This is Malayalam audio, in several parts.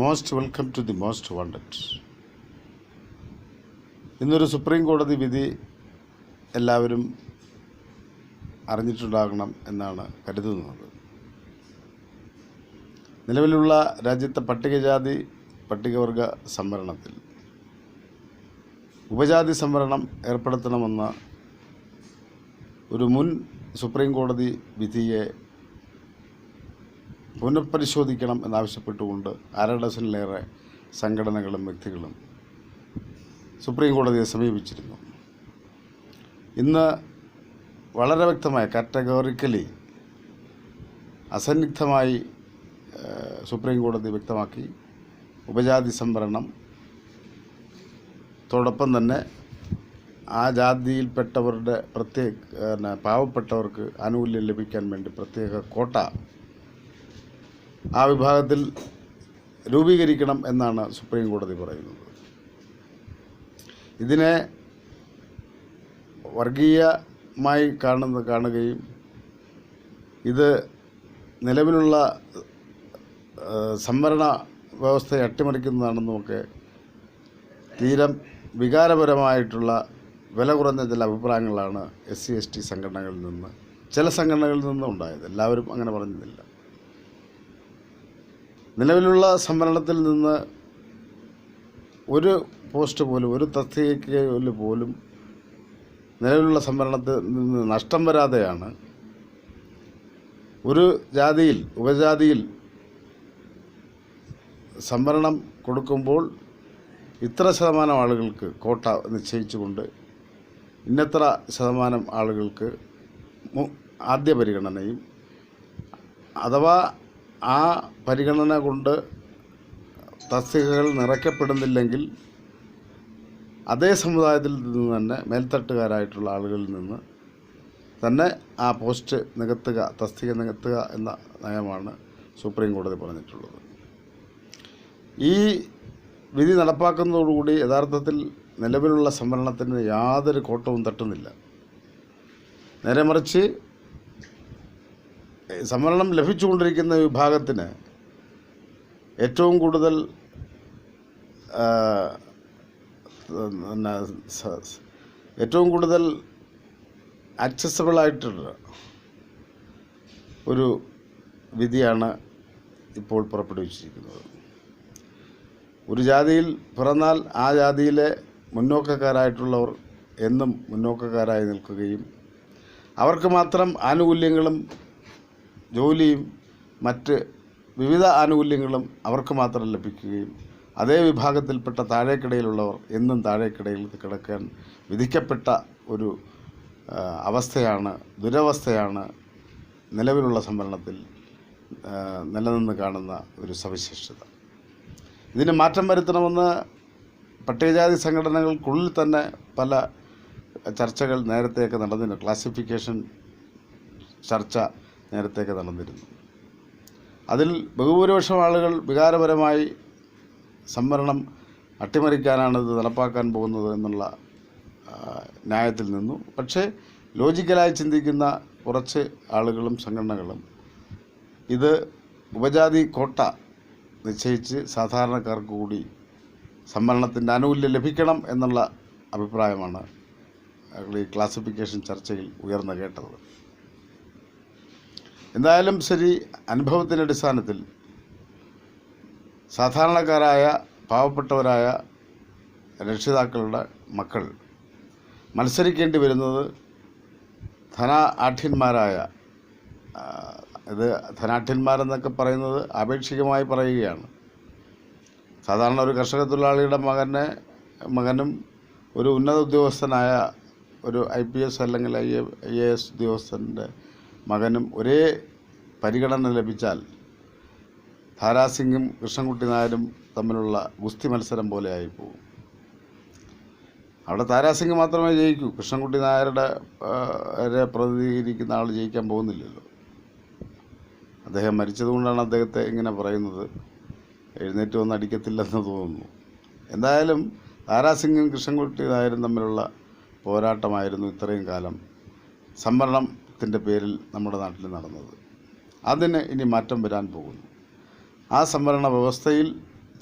Most welcome to the most wanted ഇന്നൊരു സുപ്രീം കോടതി വിധി എല്ലാവരും അറിഞ്ഞിട്ടുണ്ടാകണം എന്നാണ് കരുതുന്നത്. നിലവിലുള്ള രാജ്യത്തെ പട്ടികജാതി പട്ടികവർഗ സംവരണത്തിൽ ഉപജാതി സംവരണം ഏർപ്പെടുത്തണമെന്ന ഒരു മുൻ സുപ്രീം കോടതി വിധിയെ പുനഃപരിശോധിക്കണം എന്നാവശ്യപ്പെട്ടുകൊണ്ട് അര ഡസനിലേറെ സംഘടനകളും വ്യക്തികളും സുപ്രീം കോടതിയെ സമീപിച്ചിരുന്നു. ഇന്ന് വളരെ വ്യക്തമായ കാറ്റഗോറിക്കലി അസന്നിഗ്ധമായി സുപ്രീം കോടതി വ്യക്തമാക്കി ഉപജാതി സംവരണം. തോടൊപ്പം തന്നെ ആ ജാതിയിൽപ്പെട്ടവരുടെ പ്രത്യേക പാവപ്പെട്ടവർക്ക് ആനുകൂല്യം ലഭിക്കാൻ വേണ്ടി പ്രത്യേക കോട്ട ആ വിഭാഗത്തിൽ രൂപീകരിക്കണം എന്നാണ് സുപ്രീം കോടതി പറയുന്നത്. ഇതിനെ വർഗീയമായി കാണുന്ന കാണുകയും ഇത് നിലവിലുള്ള സംവരണ വ്യവസ്ഥയെ അട്ടിമറിക്കുന്നതാണെന്നുമൊക്കെ തീരം വികാരപരമായിട്ടുള്ള വില കുറഞ്ഞ ചില അഭിപ്രായങ്ങളാണ് എസ് സി എസ് ടി സംഘടനകളിൽ നിന്ന് ചില സംഘടനകളിൽ നിന്നും ഉണ്ടായത്. എല്ലാവരും അങ്ങനെ പറഞ്ഞില്ല നിലവിലുള്ള സംവരണത്തിൽ നിന്ന് ഒരു പോസ്റ്റ് പോലും ഒരു തസ്തികയ്ക്ക് പോലും നിലവിലുള്ള സംവരണത്തിൽ നിന്ന് നഷ്ടം വരാതെയാണ് ഒരു ജാതിയിൽ ഉപജാതിയിൽ സംവരണം കൊടുക്കുമ്പോൾ ഇത്ര ശതമാനം ആളുകൾക്ക് കോട്ട നിശ്ചയിച്ചുകൊണ്ട് ഇന്നത്ര ശതമാനം ആളുകൾക്ക് ആദ്യ പരിഗണനയും അഥവാ ആ പരിഗണന കൊണ്ട് തസ്തികകൾ നിറയ്ക്കപ്പെടുന്നില്ലെങ്കിൽ അതേ സമുദായത്തിൽ നിന്ന് തന്നെ മേൽത്തട്ടുകാരായിട്ടുള്ള ആളുകളിൽ നിന്ന് തന്നെ ആ പോസ്റ്റ് നികത്തുക തസ്തിക നികത്തുക എന്ന നയമാണ് സുപ്രീം കോടതി പറഞ്ഞിട്ടുള്ളത്. ഈ വിധി നടപ്പാക്കുന്നതോടുകൂടി യഥാർത്ഥത്തിൽ നിലവിലുള്ള സംവരണത്തിന് യാതൊരു കോട്ടവും തട്ടുന്നില്ല. നേരെ മറിച്ച് സംവരണം ലഭിച്ചുകൊണ്ടിരിക്കുന്ന വിഭാഗത്തിന് ഏറ്റവും കൂടുതൽ ഏറ്റവും കൂടുതൽ ആക്സസബിളായിട്ടുള്ള ഒരു വിധിയാണ് ഇപ്പോൾ പുറപ്പെടുവിച്ചിരിക്കുന്നത്. ഒരു ജാതിയിൽ പിറന്നാൽ ആ ജാതിയിലെ മുന്നോക്കക്കാരായിട്ടുള്ളവർ എന്നും മുന്നോക്കക്കാരായി നിൽക്കുകയും അവർക്ക് മാത്രം ആനുകൂല്യങ്ങളും ജോലിയും മറ്റ് വിവിധ ആനുകൂല്യങ്ങളും അവർക്ക് മാത്രം ലഭിക്കുകയും അതേ വിഭാഗത്തിൽപ്പെട്ട താഴേക്കിടയിലുള്ളവർ എന്നും താഴേക്കിടയിൽ കിടക്കാൻ വിധിക്കപ്പെട്ട ഒരു അവസ്ഥയാണ് ദുരവസ്ഥയാണ് നിലവിലുള്ള സംവരണത്തിൽ നിലനിന്ന് കാണുന്ന ഒരു സവിശേഷത. ഇതിന് മാറ്റം വരുത്തണമെന്ന് പട്ടികജാതി സംഘടനകൾക്കുള്ളിൽ തന്നെ പല ചർച്ചകൾ നേരത്തെയൊക്കെ നടന്നിട്ടുണ്ട് ക്ലാസിഫിക്കേഷൻ ചർച്ച നേരത്തെയൊക്കെ നടന്നിരുന്നു. അതിൽ ബഹുഭൂരിപക്ഷം ആളുകൾ വികാരപരമായി സംവരണം അട്ടിമറിക്കാനാണ് ഇത് നടപ്പാക്കാൻ പോകുന്നത് എന്നുള്ള ന്യായത്തിൽ നിന്നു. പക്ഷേ ലോജിക്കലായി ചിന്തിക്കുന്ന കുറച്ച് ആളുകളും സംഘടനകളും ഇത് ഉപജാതി കോട്ട നിശ്ചയിച്ച് സാധാരണക്കാർക്ക് കൂടി സംവരണത്തിന്റെ ആനുകൂല്യം ലഭിക്കണം എന്നുള്ള അഭിപ്രായമാണ് ഈ ക്ലാസിഫിക്കേഷൻ ചർച്ചയിൽ ഉയർന്നു കേട്ടത്. എന്തായാലും ശരി അനുഭവത്തിന്റെ അടിസ്ഥാനത്തിൽ സാധാരണക്കാരായ പാവപ്പെട്ടവരായ രക്ഷിതാക്കളുടെ മക്കൾ മത്സരിക്കേണ്ടി വരുന്നത് ധന ആഠ്യന്മാരായ ഇത് ധനാഠ്യന്മാരെന്നൊക്കെ പറയുന്നത് ആപേക്ഷികമായി പറയുകയാണ്. സാധാരണ ഒരു കർഷക തൊഴിലാളിയുടെ മകനെ മകനും ഒരു ഉന്നത ഉദ്യോഗസ്ഥനായ ഒരു ഐ പി എസ് അല്ലെങ്കിൽ ഐ എ എസ് ഉദ്യോഗസ്ഥന്റെ മകനും ഒരേ പരിഗണന ലഭിച്ചാൽ ധാരാസിംഗും കൃഷ്ണൻകുട്ടി നായരും തമ്മിലുള്ള ഗുസ്തി മത്സരം പോലെ പോകും അവിടെ താരാസിംഗ് മാത്രമേ ജയിക്കൂ. കൃഷ്ണൻകുട്ടി നായരുടെ പ്രതിനിധീകരിക്കുന്ന ആൾ ജയിക്കാൻ പോകുന്നില്ലല്ലോ. അദ്ദേഹം മരിച്ചതുകൊണ്ടാണ് അദ്ദേഹത്തെ ഇങ്ങനെ പറയുന്നത്. എഴുന്നേറ്റ് വന്ന് അടിക്കത്തില്ലെന്ന് തോന്നുന്നു. എന്തായാലും താരാസിംഗും കൃഷ്ണൻകുട്ടി നായരും തമ്മിലുള്ള പോരാട്ടമായിരുന്നു ഇത്രയും കാലം. സംവരണത്തിന്റെ പേരിൽ നമ്മുടെ നാട്ടിൽ നടന്നത്. അതിന് ഇനി മാറ്റം വരാൻ പോകുന്നു. ആ സംവരണ വ്യവസ്ഥയിൽ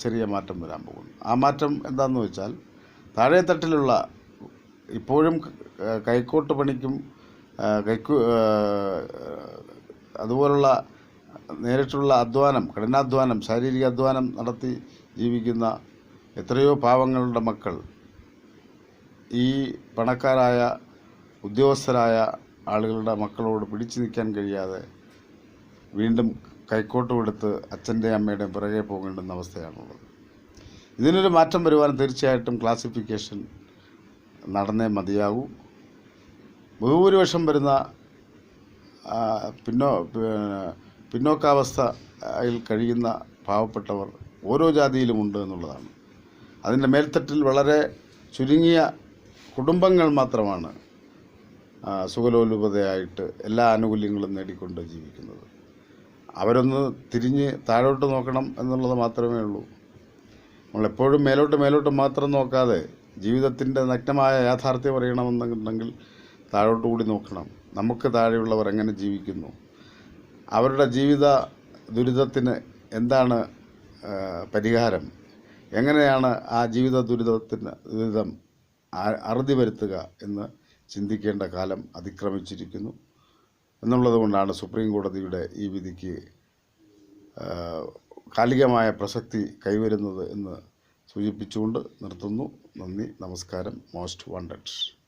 ചെറിയ മാറ്റം വരാൻ പോകുന്നു. ആ മാറ്റം എന്താണെന്ന് വെച്ചാൽ താഴെത്തട്ടിലുള്ള ഇപ്പോഴും കൈക്കോട്ട് പണിക്കും കൈക്കു അതുപോലുള്ള നേരിട്ടുള്ള അധ്വാനം കഠിനാധ്വാനം ശാരീരിക അധ്വാനം നടത്തി ജീവിക്കുന്ന എത്രയോ പാവങ്ങളുടെ മക്കൾ ഈ പണക്കാരായ ഉദ്യോഗസ്ഥരായ ആളുകളുടെ മക്കളോട് പിടിച്ചു നിൽക്കാൻ കഴിയാതെ വീണ്ടും കൈക്കോട്ട് കൊടുത്ത് അച്ഛന്റെ അമ്മയുടെയും പിറകെ പോകേണ്ടുന്ന അവസ്ഥയാണുള്ളത്. ഇതിനൊരു മാറ്റം വരുവാൻ തീർച്ചയായിട്ടും ക്ലാസിഫിക്കേഷൻ നടന്നേ മതിയാകൂ ബഹുഭൂരിപക്ഷം വരുന്ന പിന്നോ പിന്നെ പിന്നോക്കാവസ്ഥയിൽ കഴിയുന്ന പാവപ്പെട്ടവർ ഓരോ ജാതിയിലുമുണ്ട് എന്നുള്ളതാണ്. അതിന്റെ മേൽത്തട്ടിൽ വളരെ ചുരുങ്ങിയ കുടുംബങ്ങൾ മാത്രമാണ് സുഖലോലുപതയായിട്ട് എല്ലാ ആനുകൂല്യങ്ങളും നേടിക്കൊണ്ട് ജീവിക്കുന്നത്. അവരൊന്ന് തിരിഞ്ഞ് താഴോട്ട് നോക്കണം എന്നുള്ളത് മാത്രമേ ഉള്ളൂ. നമ്മളെപ്പോഴും മേലോട്ട് മേലോട്ട് മാത്രം നോക്കാതെ ജീവിതത്തിന്റെ നഗ്നമായ യാഥാർത്ഥ്യം അറിയണമെന്നുണ്ടെങ്കിൽ താഴോട്ട് കൂടി നോക്കണം. നമുക്ക് താഴെയുള്ളവർ എങ്ങനെ ജീവിക്കുന്നു? അവരുടെ ജീവിത ദുരിതത്തിന് എന്താണ് പരിഹാരം? എങ്ങനെയാണ് ആ ജീവിത ദുരിതത്തിന് ദുരിതം അറുതി വരുത്തുക എന്ന് ചിന്തിക്കേണ്ട കാലം അതിക്രമിച്ചിരിക്കുന്നു. എന്നുള്ളതുകൊണ്ടാണ് സുപ്രീം കോടതിയുടെ ഈ വിധിക്ക് കാലികമായ പ്രസക്തി കൈവരുന്നത് എന്ന് സൂചിപ്പിച്ചുകൊണ്ട് നിർത്തുന്നു. നന്ദി നമസ്കാരം. Most wanted.